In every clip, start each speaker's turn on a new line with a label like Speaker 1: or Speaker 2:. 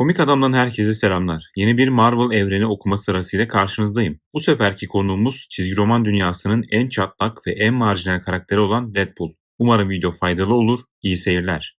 Speaker 1: Komik Adam'dan herkese selamlar. Yeni bir Marvel evreni okuma sırasıyla karşınızdayım. Bu seferki konuğumuz çizgi roman dünyasının en çatlak ve en marjinal karakteri olan Deadpool. Umarım video faydalı olur. İyi seyirler.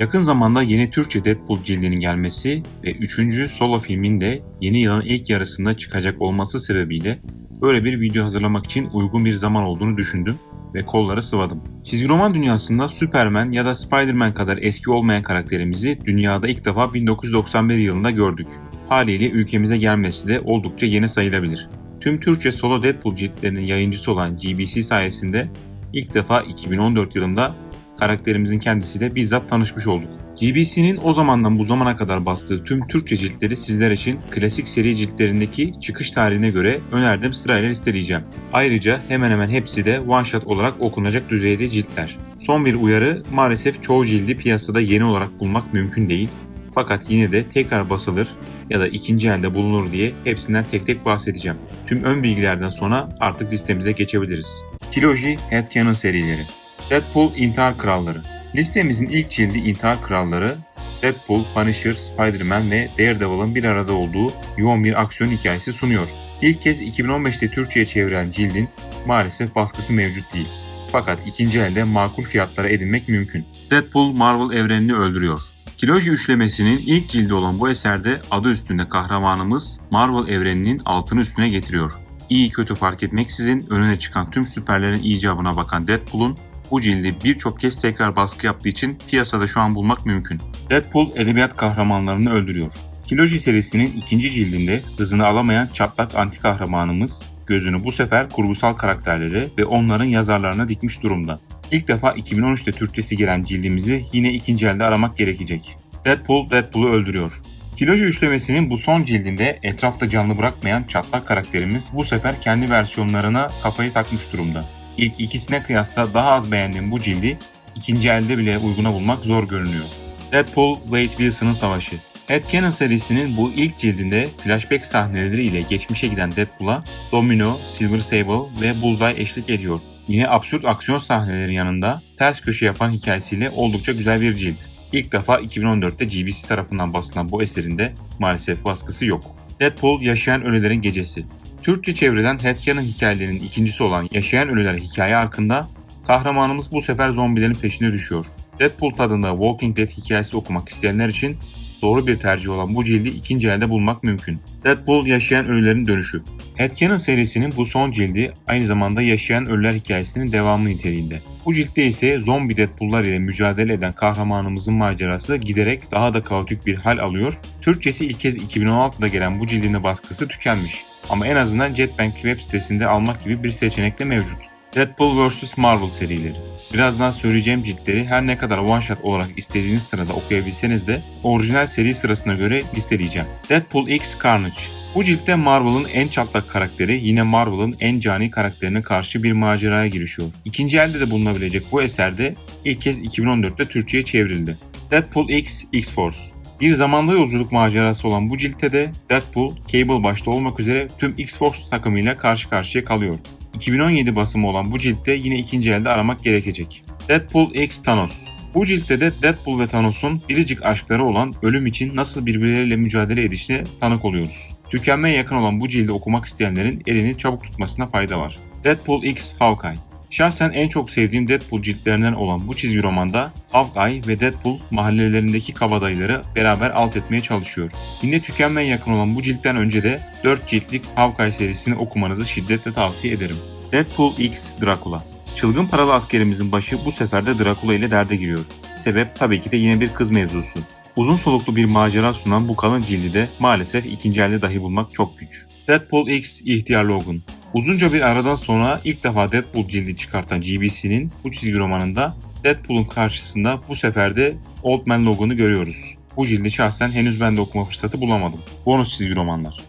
Speaker 1: Yakın zamanda yeni Türkçe Deadpool cildinin gelmesi ve 3. solo filmin de yeni yılın ilk yarısında çıkacak olması sebebiyle böyle bir video hazırlamak için uygun bir zaman olduğunu düşündüm ve kolları sıvadım. Çizgi roman dünyasında Superman ya da Spider-Man kadar eski olmayan karakterimizi dünyada ilk defa 1991 yılında gördük. Haliyle ülkemize gelmesi de oldukça yeni sayılabilir. Tüm Türkçe solo Deadpool ciltlerinin yayıncısı olan GBC sayesinde ilk defa 2014 yılında karakterimizin kendisiyle bizzat tanışmış olduk. GBC'nin o zamandan bu zamana kadar bastığı tüm Türkçe ciltleri sizler için klasik seri ciltlerindeki çıkış tarihine göre önerdiğim sırayla listeleyeceğim. Ayrıca hemen hemen hepsi de one shot olarak okunacak düzeyde ciltler. Son bir uyarı maalesef çoğu cildi piyasada yeni olarak bulmak mümkün değil. Fakat yine de tekrar basılır ya da ikinci elde bulunur diye hepsinden tek tek bahsedeceğim. Tüm ön bilgilerden sonra artık listemize geçebiliriz. Trilogy Headcanon serileri Deadpool İntihar Kralları Listemizin ilk cildi İntihar Kralları, Deadpool, Punisher, Spider-Man ve Daredevil'ın bir arada olduğu yoğun bir aksiyon hikayesi sunuyor. İlk kez 2015'te Türkçe'ye çevrilen cildin maalesef baskısı mevcut değil. Fakat ikinci elde makul fiyatlara edinmek mümkün. Deadpool Marvel evrenini öldürüyor. Triloji üçlemesinin ilk cildi olan bu eserde adı üstünde kahramanımız Marvel evreninin altını üstüne getiriyor. İyi kötü fark etmeksizin önüne çıkan tüm süperlerin icabına bakan Deadpool'un bu cildi birçok kez tekrar baskı yaptığı için piyasada şu an bulmak mümkün. Deadpool edebiyat kahramanlarını öldürüyor. Trilogy serisinin ikinci cildinde hızını alamayan çatlak anti kahramanımız gözünü bu sefer kurgusal karakterlere ve onların yazarlarına dikmiş durumda. İlk defa 2013'te Türkçesi gelen cildimizi yine ikinci elde aramak gerekecek. Deadpool Deadpool'u öldürüyor. Trilogy üçlemesinin bu son cildinde etrafta canlı bırakmayan çatlak karakterimiz bu sefer kendi versiyonlarına kafayı takmış durumda. İlk ikisine kıyasla daha az beğendiğim bu cildi ikinci elde bile uyguna bulmak zor görünüyor. Deadpool Wade Wilson'ın savaşı Headcanon serisinin bu ilk cildinde flashback sahneleri ile geçmişe giden Deadpool'a Domino, Silver Sable ve Bullseye eşlik ediyor. Yine absürt aksiyon sahneleri yanında ters köşe yapan hikayesiyle oldukça güzel bir cilt. İlk defa 2014'te GBC tarafından basılan bu eserinde maalesef baskısı yok. Deadpool Yaşayan Ölülerin Gecesi Türkçe çevrilen Headcanon hikayelerinin ikincisi olan Yaşayan Ölüler hikaye arkında kahramanımız bu sefer zombilerin peşine düşüyor. Deadpool tadında Walking Dead hikayesi okumak isteyenler için doğru bir tercih olan bu cildi ikinci elde bulmak mümkün. Deadpool Yaşayan Ölülerin Dönüşü Headcanon serisinin bu son cildi aynı zamanda Yaşayan Ölüler hikayesinin devamı niteliğinde. Bu ciltte ise zombi Deadpool'lar ile mücadele eden kahramanımızın macerası giderek daha da kaotik bir hal alıyor. Türkçesi ilk kez 2016'da gelen bu cildin baskısı tükenmiş. Ama en azından Jetbank web sitesinde almak gibi bir seçenek de mevcut. Deadpool vs. Marvel serileri. Birazdan söyleyeceğim ciltleri her ne kadar one shot olarak istediğiniz sırada okuyabilseniz de orijinal seri sırasına göre listeleyeceğim. Deadpool X Carnage. Bu ciltte Marvel'ın en çatlak karakteri yine Marvel'ın en cani karakterine karşı bir maceraya girişiyor. İkinci elde de bulunabilecek bu eserde ilk kez 2014'te Türkçe'ye çevrildi. Deadpool X X-Force. Bir zamanda yolculuk macerası olan bu ciltte de Deadpool, Cable başta olmak üzere tüm X-Force takımıyla karşı karşıya kalıyor. 2017 basımı olan bu ciltte yine ikinci elde aramak gerekecek. Deadpool X Thanos bu ciltte de Deadpool ve Thanos'un biricik aşkları olan ölüm için nasıl birbirleriyle mücadele edişine tanık oluyoruz. Tükenmeye yakın olan bu cildi okumak isteyenlerin elini çabuk tutmasına fayda var. Deadpool X Hawkeye Şahsen en çok sevdiğim Deadpool ciltlerinden olan bu çizgi romanda Hawkeye ve Deadpool mahallelerindeki kabadayıları beraber alt etmeye çalışıyor. Yine tükenmeye yakın olan bu ciltten önce de 4 ciltlik Hawkeye serisini okumanızı şiddetle tavsiye ederim. Deadpool X Dracula Çılgın paralı askerimizin başı bu sefer de Dracula ile derde giriyor. Sebep tabii ki de yine bir kız mevzusu. Uzun soluklu bir macera sunan bu kalın cildi de maalesef ikinci elde dahi bulmak çok güç. Deadpool X İhtiyar Logan Uzunca bir aradan sonra ilk defa Deadpool cildi çıkartan GBC'nin bu çizgi romanında Deadpool'un karşısında bu sefer de Old Man Logan'ı görüyoruz. Bu cildi şahsen henüz ben de okuma fırsatı bulamadım. Bonus çizgi romanlar.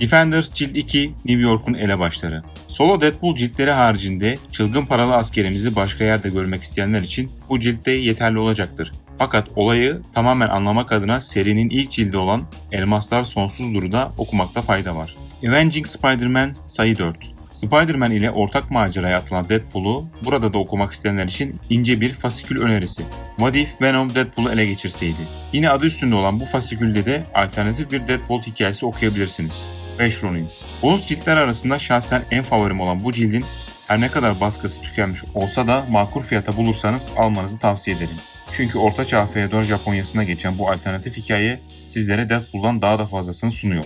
Speaker 1: Defenders Cilt 2 New York'un elebaşları. Solo Deadpool ciltleri haricinde çılgın paralı askerimizi başka yerde görmek isteyenler için bu ciltte yeterli olacaktır. Fakat olayı tamamen anlamak adına serinin ilk cildi olan Elmaslar Sonsuz Duru'da okumakta fayda var. Avenging Spider-Man sayı 4 Spider-Man ile ortak maceraya atılan Deadpool'u burada da okumak isteyenler için ince bir fasikül önerisi. What if Venom Deadpool'u ele geçirseydi? Yine adı üstünde olan bu fasikülde de alternatif bir Deadpool hikayesi okuyabilirsiniz. 5 Ronin. Bonus ciltler arasında şahsen en favorim olan bu cildin her ne kadar baskısı tükenmiş olsa da makul fiyata bulursanız almanızı tavsiye ederim. Çünkü Ortaçağ Feodor Japonyası'na geçen bu alternatif hikaye sizlere Deadpool'dan daha da fazlasını sunuyor.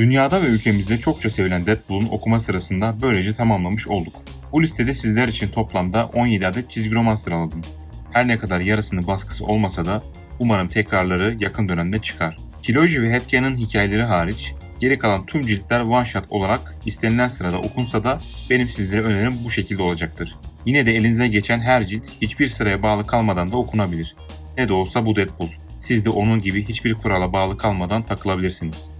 Speaker 1: Dünyada ve ülkemizde çokça sevilen Deadpool'un okuma sırasında böylece tamamlamış olduk. Bu listede sizler için toplamda 17 adet çizgi roman sıraladım. Her ne kadar yarısının baskısı olmasa da umarım tekrarları yakın dönemde çıkar. Kiloji ve Headcan'ın hikayeleri hariç geri kalan tüm ciltler one shot olarak istenilen sırada okunsa da benim sizlere önerim bu şekilde olacaktır. Yine de elinize geçen her cilt hiçbir sıraya bağlı kalmadan da okunabilir. Ne de olsa bu Deadpool. Siz de onun gibi hiçbir kurala bağlı kalmadan takılabilirsiniz.